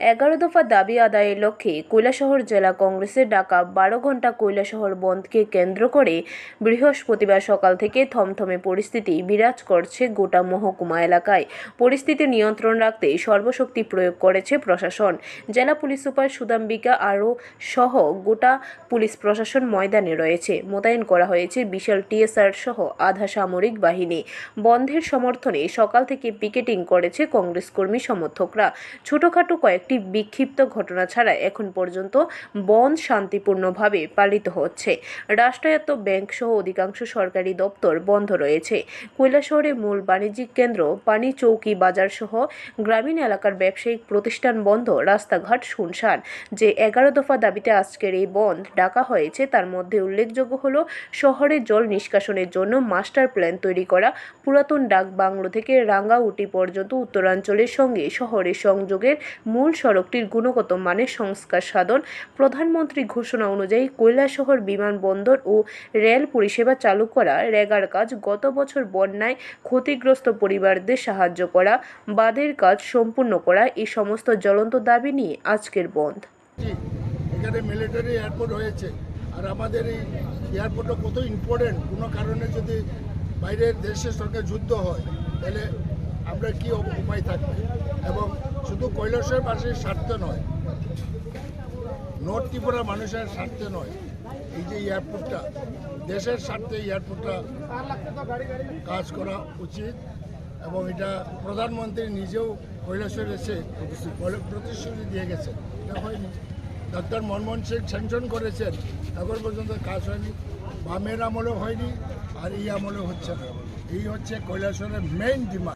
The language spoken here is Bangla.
এগারো দফা দাবি আদায়ের লক্ষ্যে কৈলাসহর জেলা কংগ্রেসের ডাকা বারো ঘণ্টা কৈলাসহর বন্ধকে কেন্দ্র করে বৃহস্পতিবার সকাল থেকে থমথমে পরিস্থিতি বিরাজ করছে গোটা মহকুমা এলাকায়। পরিস্থিতি নিয়ন্ত্রণ রাখতে সর্বশক্তি প্রয়োগ করেছে প্রশাসন। জেলা পুলিশ সুপার সুদাম্বিকা আরও সহ গোটা পুলিশ প্রশাসন ময়দানে রয়েছে। মোতায়েন করা হয়েছে বিশাল টিএসআর সহ আধা সামরিক বাহিনী। বন্ধের সমর্থনে সকাল থেকে পিকেটিং করেছে কংগ্রেস কর্মী সমর্থকরা। ছোটখাটো কয়েকটি বিক্ষিপ্ত ঘটনা ছাড়া এখন পর্যন্ত বন্ধ শান্তিপূর্ণভাবে পালিত হচ্ছে। রাষ্ট্রায়ত্ত ব্যাংক সহ অধিকাংশ সরকারি দপ্তর বন্ধ রয়েছে। কৈলাসহরে মূল বাণিজ্যিক কেন্দ্র পানি চৌকি বাজার সহ গ্রামীণ এলাকার ব্যবসায়িক প্রতিষ্ঠান বন্ধ, রাস্তাঘাট শুনশান। যে এগারো দফা দাবিতে আজকের এই বন্ধ ডাকা হয়েছে, তার মধ্যে উল্লেখযোগ্য হলো শহরে জল নিষ্কাশনের জন্য মাস্টার প্ল্যান তৈরি করা, পুরাতন ডাক বাংলো থেকে রাঙ্গাউটি পর্যন্ত উত্তরাঞ্চলের সঙ্গে শহরের সংযোগের মূল সড়কটির গুণগত মানের সংস্কার সাধন প্রধানমন্ত্রী ঘোষণা অনুযায়ী কৈলাসহর বিমানবন্দর ও রেল পরিষেবা চালু করা, রেগার কাজ গত বছর বন্যায় ক্ষতিগ্রস্ত পরিবারদের সাহায্য করা, বাঁধের কাজ সম্পূর্ণ করা এই সমস্ত জ্বলন্ত দাবি নিয়ে আজকের বন্ধ। এখানে মিলিটারি এয়ারপোর্ট হয়েছে। আর আমাদের এই এয়ারপোর্টটা কত ইম্পর্টেন্ট কোনো কারণে যদি বাইরের দেশের সঙ্গে যুদ্ধ হয়, তাহলে আমরা কি উপ- উপায় থাকবে? এবং শুধু কৈলাসের মানুষের স্বার্থে নয় নর্থ ত্রিপুরা মানুষের স্বার্থে নয়, এই যে এয়ারপোর্টটা দেশের স্বার্থে এয়ারপোর্টটা কাজ করা উচিত এবং এটা প্রধানমন্ত্রী নিজেও কৈলাসের এসে প্রতিশ্রুতি দিয়ে গেছেন এটা হয়নি। ডক্টর মনমোহন সিং স্যাংশন করেছেন, এখন পর্যন্ত কাজ হয়নি। বামের আমলেও হয়নি, আর এই আমলেও হচ্ছে না। এই হচ্ছে কৈলাসরের মেইন ডিমান্ড